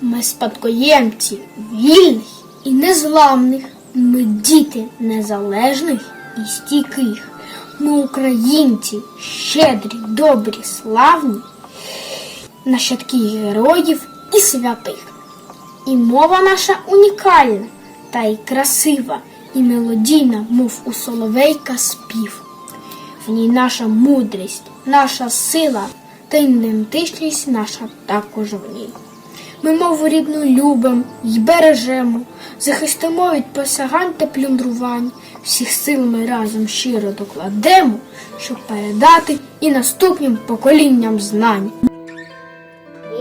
Ми спадкоємці вільних і незламних. Ми діти незалежних і стійких. Ми українці, щедрі, добрі, славні, нащадки героїв і святих. І мова наша унікальна, та й красива, і мелодійна, мов у соловейка спів. В ній наша мудрість, наша сила та й наша також в ній. Ми мову рідну любимо й бережемо, захистимо від посягань та плюндрувань. Всіх сил ми разом щиро докладемо, щоб передати і наступним поколінням знань.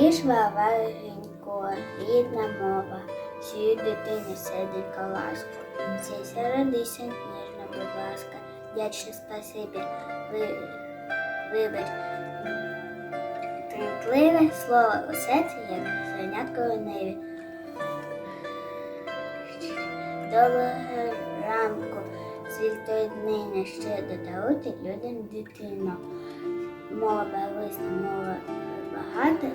Вірш Ваваренько, рідна мова, всій дитині серденька ласку. Цей родися ніжно, будь ласка, вдячне спасибі, ви, вибач. Тремтливе слово у серці, як зернятко у небі. Доброго ранку, світлої днині ще додавати людям дитину. Мова висна, мова багата,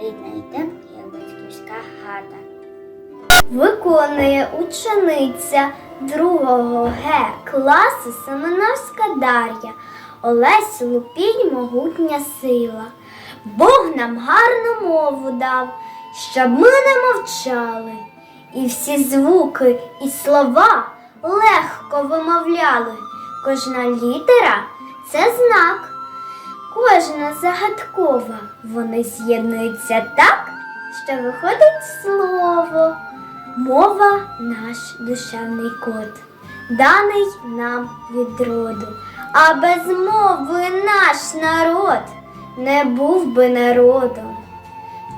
і рідна і темна, як батьківська хата. Виконує учениця другого Г класу Семеновська Дар'я. Олесь Лупінь могутня сила. Бог нам гарну мову дав, щоб ми не мовчали. І всі звуки і слова легко вимовляли. Кожна літера це знак, кожна загадкова. Вони з'єднуються так, що виходить слово. Мова наш душевний код, даний нам від роду, а без мови наш народ не був би народом.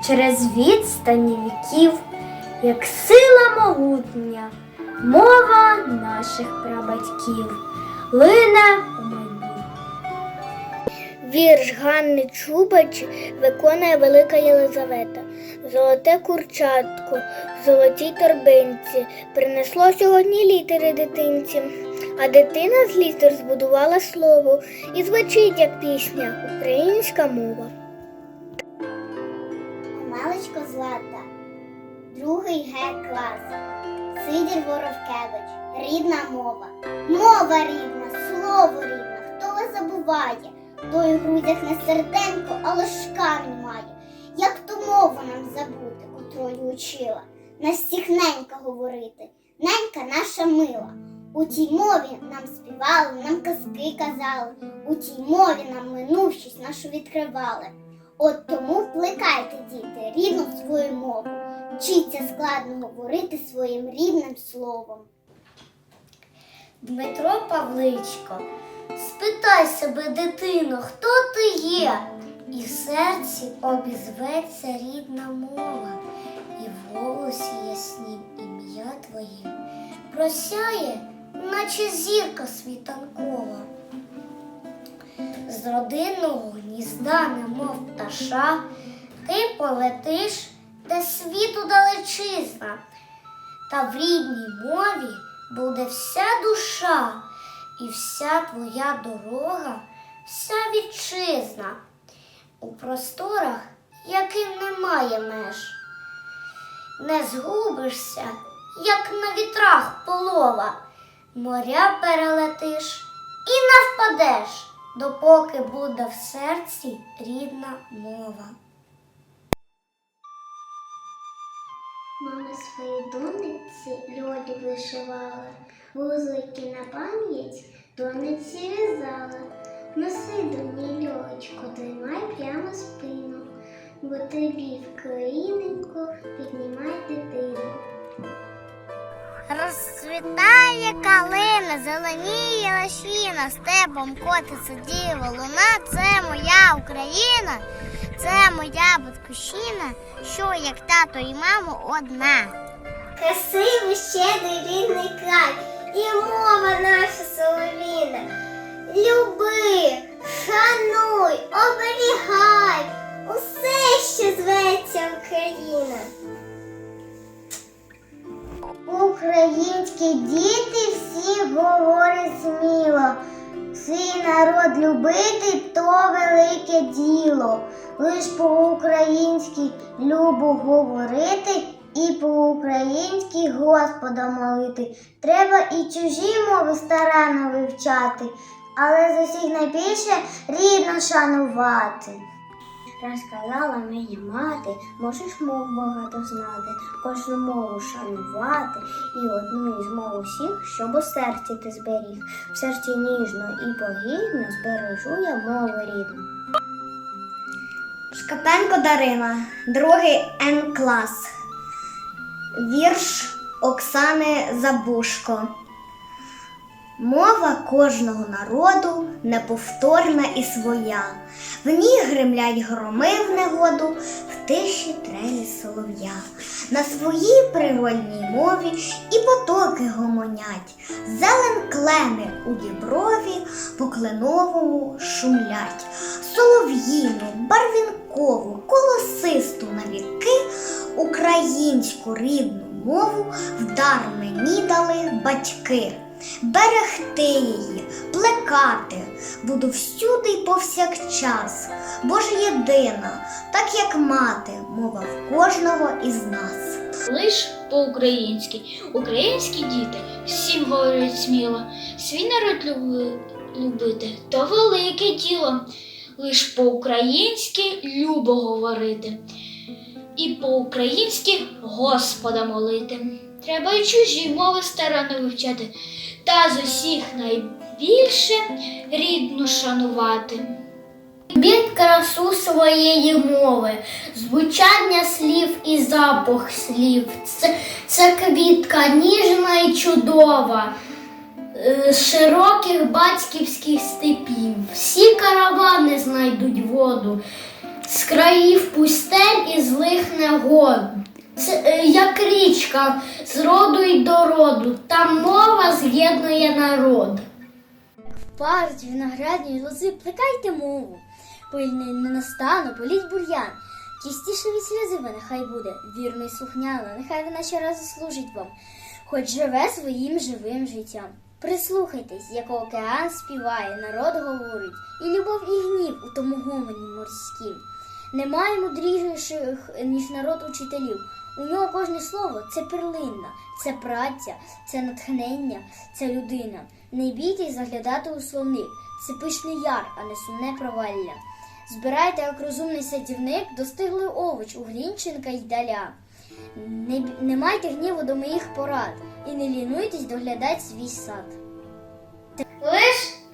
Через відстані віків, як сила могутня, мова наших прабатьків лине у майбутнє. Вірш Ганни Чубач виконує Велика Єлизавета. Золоте курчатко в золотій торбинці принесло сьогодні літери дитинці, а дитина з літер збудувала слово і звучить як пісня українська мова. Малечко Злата, другий Г клас, Сидір Воровкевич, рідна мова, мова рідна, слово рідне, хто вас забуває, той у грудях не серденько, а ложка немає. Як ту мову нам забути, котрою учила, нас ненька говорити, ненька наша мила. У тій мові нам співали, нам казки казали, у тій мові нам минувшість нашу відкривали. От тому плекайте, діти, рідну свою мову. Вчіться складно говорити своїм рідним словом. Дмитро Павличко, спитай себе, дитино, хто ти є? І в серці обізветься рідна мова, і в голосі яснім ім'я твоє просяє, наче зірка світанкова. З родинного гнізда, немов пташа, ти полетиш, де світу далечизна, та в рідній мові буде вся душа і вся твоя дорога, вся вітчизна. У просторах, яким немає меж. Не згубишся, як на вітрах полова, моря перелетиш і не впадеш, допоки буде в серці рідна мова. Мама своїй донечці льолі вишивала, вузлики на пам'ять донеці в'язала. Носи до ній льолечку, тримай прямо спину, бо тобі в країненьку піднімай дитину. Розцвітає калина, зеленіє лощина, степом котиться діва луна. Це моя Україна, це моя батьківщина, що як тато і мамо одна. Красивий щедрий рідний край і мова наша соловіна. Люби, шануй, оберігай усе, що зветься Україна. Українські діти всі говорять сміло. Свій народ любити то велике діло. Лиш по-українськи любо говорити і по-українськи Господа молити. Треба і чужі мови старанно вивчати, але з усіх найбільше рідно шанувати. Розказала мені мати, можеш мов багато знати, кожну мову шанувати, і одну із мов усіх, щоб у серці ти зберіг. В серці ніжно і погідно збережу я мову рідну. Шкапенко Дарина, другий Н клас. Вірш Оксани Забушко. Мова кожного народу неповторна і своя. В ній гримлять громи в негоду, в тиші трелі солов'я. На своїй природній мові і потоки гомонять. Зелен клени у діброві по кленовому шумлять. Солов'їну, барвінкову, колосисту навіки, українську рідну мову вдар мені дали батьки. Берегти її, плекати буду всюди й повсякчас, бо єдина, так як мати, мова в кожного із нас. Лиш по-українськи. Українські діти всім говорять сміло. Свій народ люби- любити то велике діло. Лиш по-українськи любо говорити. І по-українськи Господа молити. Треба й чужі мови старанно вивчати, та з усіх найбільше рідну шанувати. Любіть красу своєї мови, звучання слів і запах слів. Це, це квітка ніжна і чудова, е, з широких батьківських степів. Всі каравани знайдуть воду, з країв пустель і злих негод. Е, як річка з роду й до роду, там мова з'єднує народ. Парць, виноградні лози, плекайте мову. Пильний не настану, політь бур'ян. Чистіше від сльози ви нехай буде, вірно й слухняно, нехай вона щоразу служить вам, хоч живе своїм живим життям. Прислухайтесь, як океан співає, народ говорить, і любов, і гнів у тому гомоні морськім. Немає мудріших, ніж народ учителів. У нього кожне слово це перлинна, це праця, це натхнення, це людина. Не бійтесь заглядати у словник. Це пишний яр, а не сумне провалля. Збирайте, як розумний садівник, достиглий овоч у Глінченка й даля. Не, не майте гніву до моїх порад і не лінуйтесь доглядати свій сад.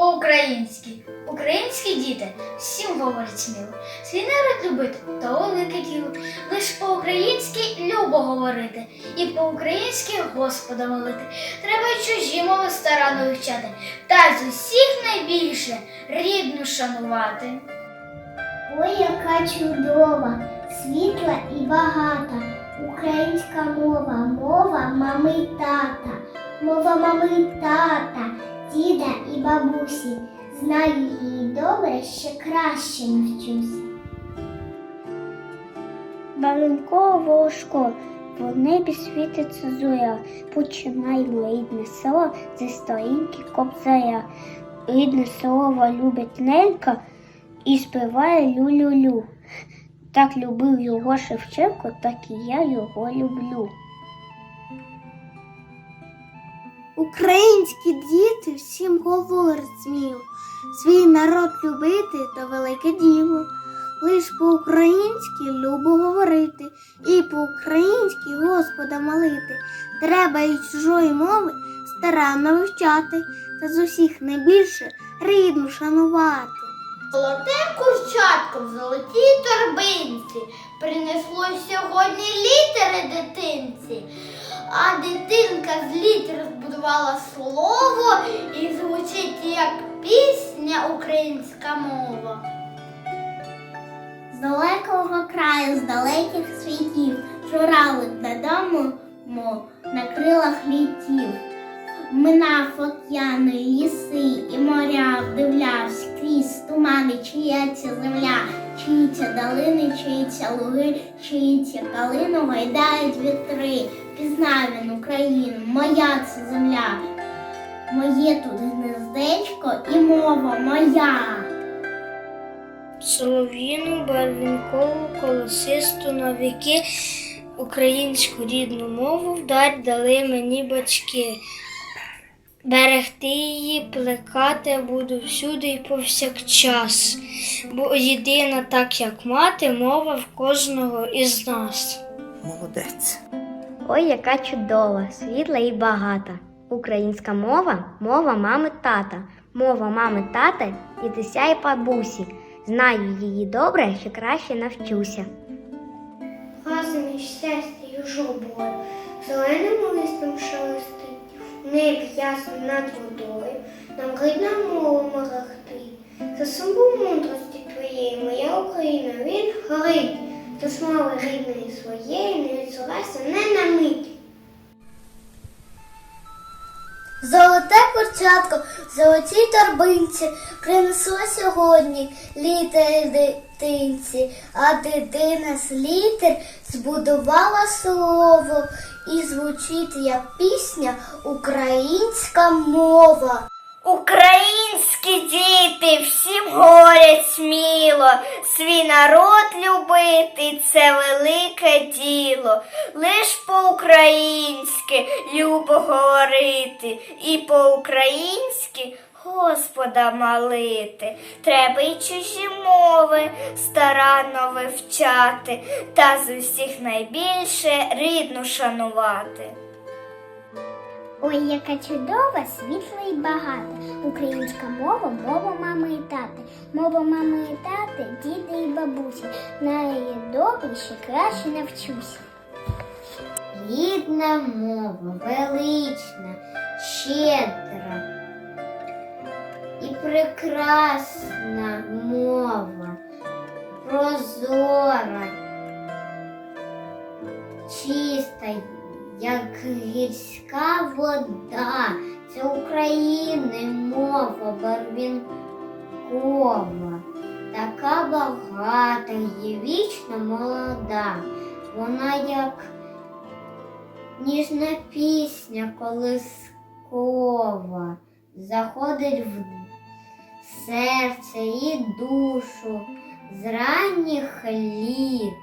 По-українськи. Українські діти всім говорять сміло. Свій народ любити то велике діло. Лиш по-українськи любо говорити, і по-українськи Господа молити. Треба й чужі мови старанно вивчати, та з усіх найбільше рідну шанувати. Ой, яка чудова, світла і багата. Українська мова, мова мами й тата, мова мами й тата, діда і бабусі. Знаю її добре, ще краще навчуся. Барвінково волошко, в небі світиться зоря, починай рідне село зі сторінки кобзаря. Рідне село любить ненька і співає лю-лю-лю. Так любив його Шевченко, так і я його люблю. Українські діти всім говорять сміло, свій народ любити то велике діло. Лиш по-українськи любо говорити, і по-українськи Господа молити. Треба із чужої мови старанно вивчати, та з усіх найбільше рідну шанувати. Золоте курчатко в золотій торбинці принесло сьогодні літери дитинці. А дитинка з літер збудувала слово і звучить як пісня українська мова. З далекого краю, з далеких світів, журавлик додому, мов на крилах літів. Минав океани, ліси і моря, вдивлявся крізь тумани, ця земля, чиї ця долини, чиї ця луги, чиї ця калину гайдають вітри. Пізнав він Україну, моя це земля. моє тут гнездечко і мова моя. Солов'їну, барвінкову, колосисту на віки, українську рідну мову вдар дали мені батьки. Берегти її, плекати буду всюди і повсякчас, бо єдина, так як мати, мова в кожного із нас. Молодець. Ой, яка чудова, світла і багата. Українська мова мова мами тата, мова мами тата, дідуся і бабусі. Знаю її добре, що краще навчуся. Із щастя жобою, зеленим листом шелестить, в небі ясно над водою, нам рідна мова мерехтить. За сумбу мудрості твоєї, моя Україна, він горить, до слави рідної своєї не відсувайся не на мить. Золоте курчатко в золотій торбинці принесло сьогодні літери дитинці, а дитина з літер збудувала слово і звучить як пісня українська мова. Українські діти всім говорять сміло, свій народ любити це велике діло. Лиш по-українськи любо говорити, і по-українськи Господа молити. Треба й чужі мови старанно вивчати, та з усіх найбільше рідну шанувати. Ой, яка чудова, світла і багата. Українська мова, мова мами і тати. Мова мами і тати, діди і бабусі. На її добре ще краще навчуся. Рідна мова, велична, щедра і прекрасна мова, прозора, чиста, як гірська вода. Це України мова барвінкова, така багата і вічно молода. Вона як ніжна пісня колискова, заходить в серце і душу з ранніх літ.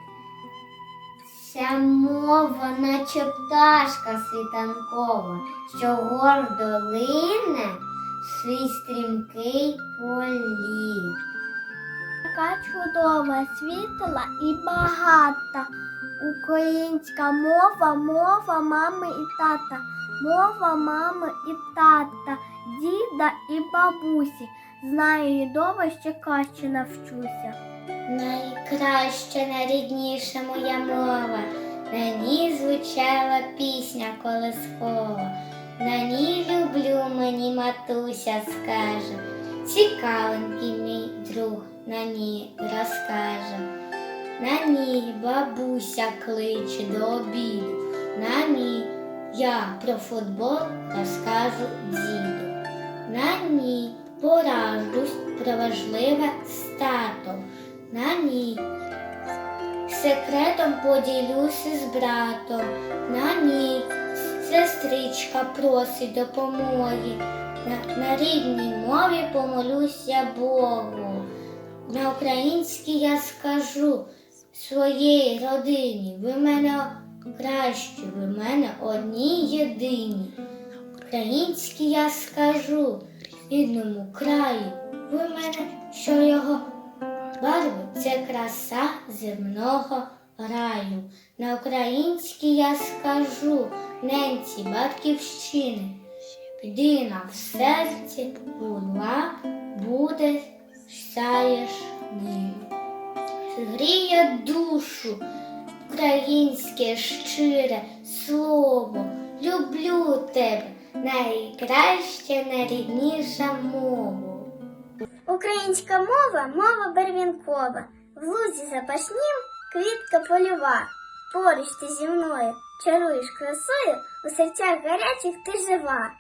Ця мова, наче пташка світанкова, що гордо лине свій стрімкий політ. Така чудова, світла і багата. Українська мова, мова мами і тата, мова мами і тата, діда і бабусі. Знаю її добре, ще краще навчуся. Найкраща, найрідніша моя мова, на ній звучала пісня колискова. На ній люблю мені матуся скаже. Цікавенький мій друг на ній розкаже. На ній бабуся кличе до обіду. На ній я про футбол розкажу діду. На ній поражусь про важливе стато. На ній секретом поділюся з братом. На ній сестричка просить допомоги. На, на рідній мові помолюся Богу. На українській я скажу своїй родині. Ви мене кращі, ви мене одні єдині. Українській я скажу рідному краю. Ви мене, що його барви це краса земного раю. На українській я скажу ненці батьківщини. Єдина в серці була, буде, сяєш ним. Гріє душу українське щире слово. Люблю тебе, найкраща, найрідніша мова. Українська мова мова барвінкова. В лузі запашнім квітка польова. Поруч ти зі мною чаруєш красою, у серцях гарячих ти жива.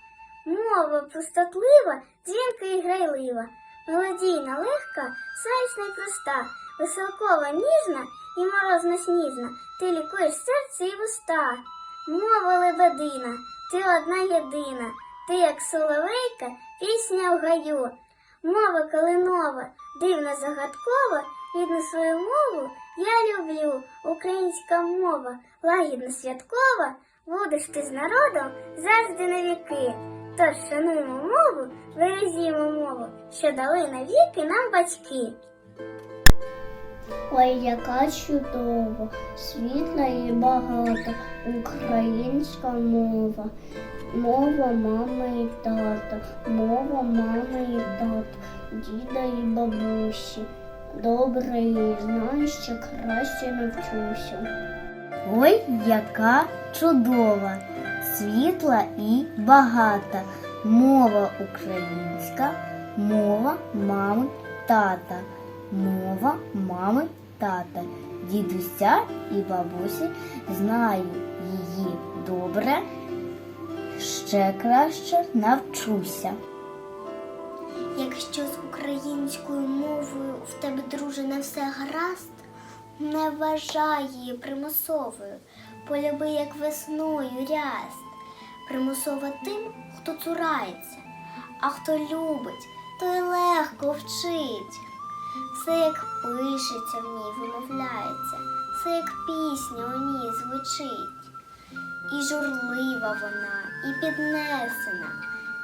Мова пустотлива, дзвінка і грайлива, мелодійна, легка, сонячна й проста, веселкова, ніжна і морозно сніжна. Ти лікуєш серце і вуста. Мова лебедина, ти одна єдина, ти як соловейка, пісня в гаю. Мова калинова, дивна загадкова, рідну свою мову я люблю. Українська мова, лагідно святкова, будеш ти з народом завжди на віки. Тож шануємо мову, бережімо мову, що дали навіки нам батьки. Ой, яка чудова, світла і багата українська мова. Мова мами і тата, мова мами і тата, діда і бабусі. Добре її знаю, ще краще навчуся. Ой, яка чудова, світла і багата. Мова українська, мова мами тата, мова мами тата, дідуся і бабусі знаю її добре, ще краще навчуся. Якщо з українською мовою в тебе, друже, не все гаразд, не вважай її примусовою, полюби, як весною ряст. Примусова тим, хто цурається, а хто любить, той легко вчить. Все, як пишеться в ній, вимовляється, все, як пісня у ній звучить. І журлива вона, і піднесена,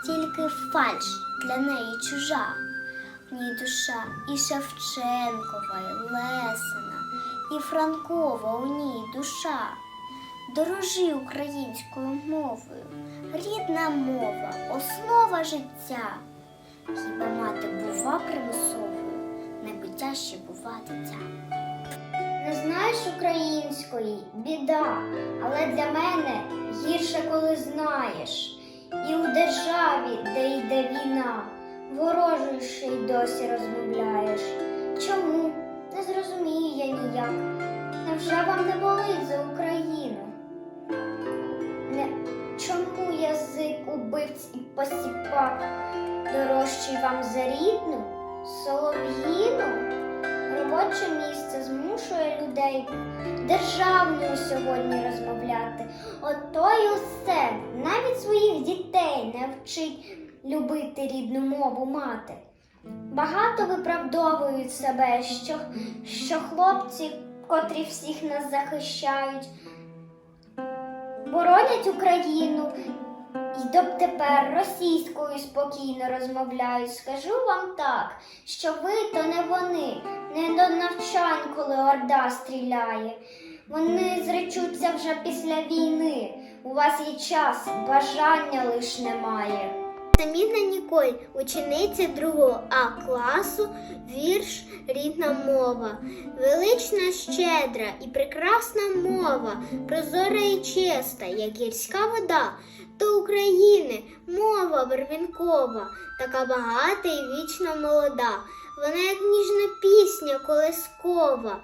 тільки фальш для неї чужа. В ній душа і Шевченкова, і Лесина, і Франкова у ній душа. Дорожи українською мовою, рідна мова, основа життя. Хіба мати бува примусовою, не ще бува дитя. Не знаєш української біда, але для мене гірше, коли знаєш. І у державі, де йде війна, ворожою ще й досі розмовляєш. Чому? Не зрозумію я ніяк. Невже вам не болить за Україну? Не... Чому язик убивць і посіпак дорожчий вам за рідну, солов'їну? Робоче місце змушує людей державною сьогодні розмовляти. Ото й усе, навіть своїх дітей не вчить любити рідну мову мати. Багато виправдовують себе, що, що хлопці, котрі всіх нас захищають, боронять Україну і дотепер російською спокійно розмовляють. Скажу вам так, що ви то не вони, не до навчань, коли орда стріляє. Вони зречуться вже після війни. У вас є час, бажання лиш немає. Самітна Ніколь, учениця 2 А класу, вірш Рідна мова. Велична, щедра і прекрасна мова, прозора і чиста, як гірська вода, то України мова барвінкова, така багата і вічно молода. Вона, як ніжна пісня колискова,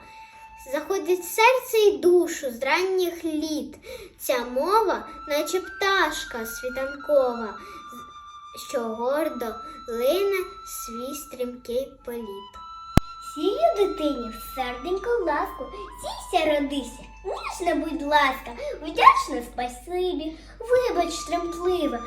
заходить серце і душу з ранніх літ. Ця мова, наче пташка світанкова, що гордо лине свій стрімкий політ. Сію дитині в серденьку ласку, сійся родися, ніжна, будь ласка, вдячна спасибі, вибач тремтливе,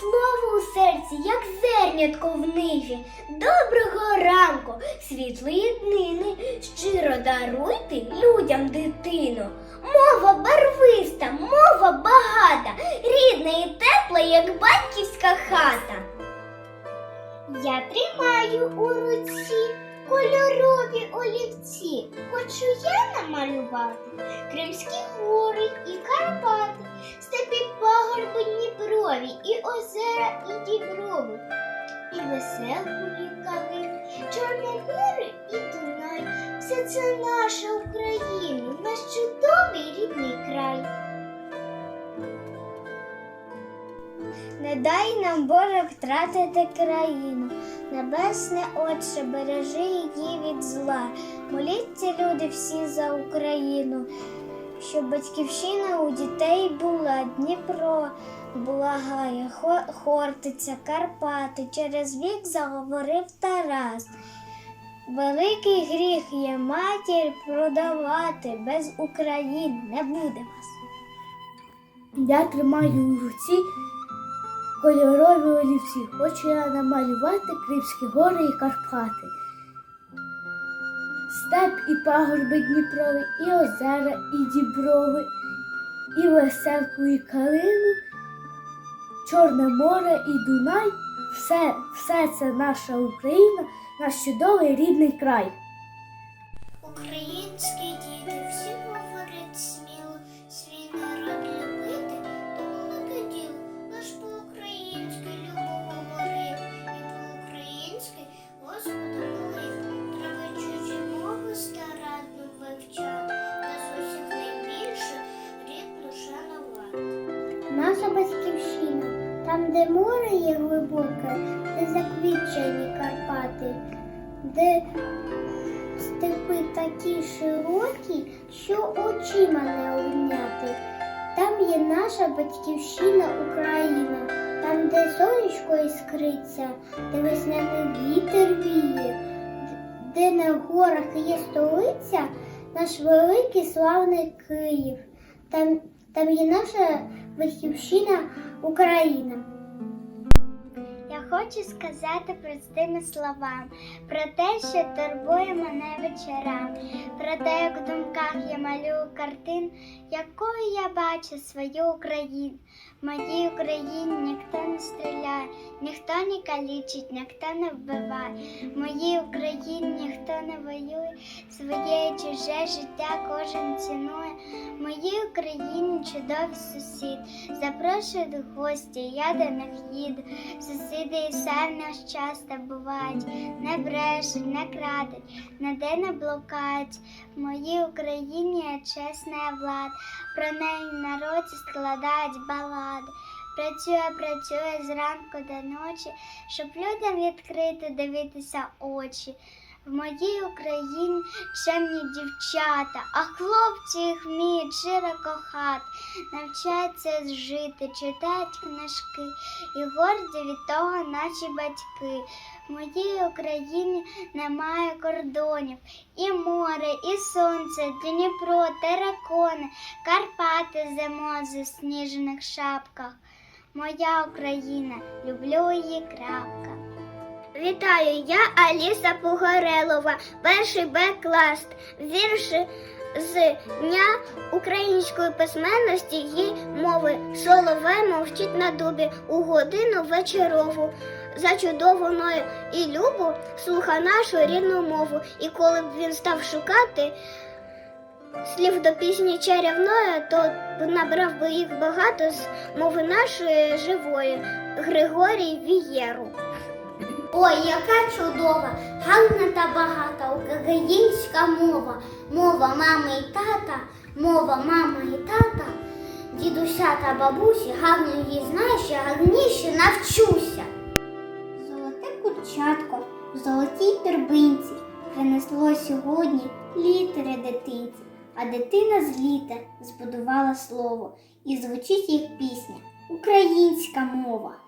слово у серці, як зернятко в ниві. Доброго ранку, світлої днини, щиро даруйте людям дитину. Мова барвиста, мова багата, рідна і тепла, як батьківська хата. Я тримаю у руці кольорові олівці. Хочу я намалювати Кримські гори і Карпати, степі пагорби Дніпрові, і озера, і діброви, і веселку калини, Чорне море і Дунай. Все це наша Україна, наш чудовий рідний край. Не дай нам Боже втратити країну. Небесне Отче, бережи її від зла. Моліться, люди, всі за Україну, щоб батьківщина у дітей була Дніпро, благає, Хортиця, Карпати. Через вік заговорив Тарас. Великий гріх є матір продавати, без України не буде вас. Я тримаю у руці кольорові олівці. Хочу я намалювати Кримські гори і Карпати. Степ і пагорби Дніпрові, і озера, і діброви, і веселку, і калину, Чорне море і Дунай. Все, все це наша Україна, наш чудовий рідний край. Українські діти всі говорять сміло, свій народ там, де море є глибоке, де заквітчені Карпати, де степи такі широкі, що очима не обняти. Там є наша батьківщина Україна, там, де сонечко іскриться, де весняний вітер віє, де на горах є столиця, наш великий славний Київ. Там, там є наша батьківщина Україна. Я хочу сказати простими словами про те, що турбує мене вечорам, про те, як в думках я малюю картин, якою я бачу свою Україну. Моїй Україні ніхто не стріляє, ніхто не калічить, ніхто не вбиває. Моїй Україні ніхто не воює, своє і чуже життя кожен цінує. Моїй Україні чудові сусід, запрошують в гості, я до них їду. Сусіди і в нас часто бувають, не брешуть, не крадуть, ніде не блукають. Моїй Україні чесна влада, про неї в народі складають балади. Працює, працює зранку до ночі, щоб людям відкрити дивитися очі. В моїй Україні чемні дівчата, а хлопці їх вміють щиро кохати, навчаються жити, читають книжки і горді від того наші батьки. В моїй Україні немає кордонів, і море, і сонце, Дніпро, теракони, Карпати зимою в засніжених шапках. Моя Україна, люблю її крапка. Вітаю, я Аліса Погорелова, перший Б клас. Вірші з Дня української письменності і мови. Соловей мовчить на дубі у годину вечорову. Зачудованою і любу слуха нашу рідну мову. І коли б він став шукати слів до пісні чарівної, то б набрав би їх багато з мови нашої живої Григорій Вієру. Ой, яка чудова, гарна та багата українська мова, мова мами і тата, мова мами і тата, дідуся та бабусі, гарно її знаю, ще гарніше навчуся. Золоте курчатко в золотій торбинці принесло сьогодні літери дитинці, а дитина з літер збудувала слово, і звучить їх пісня Українська мова.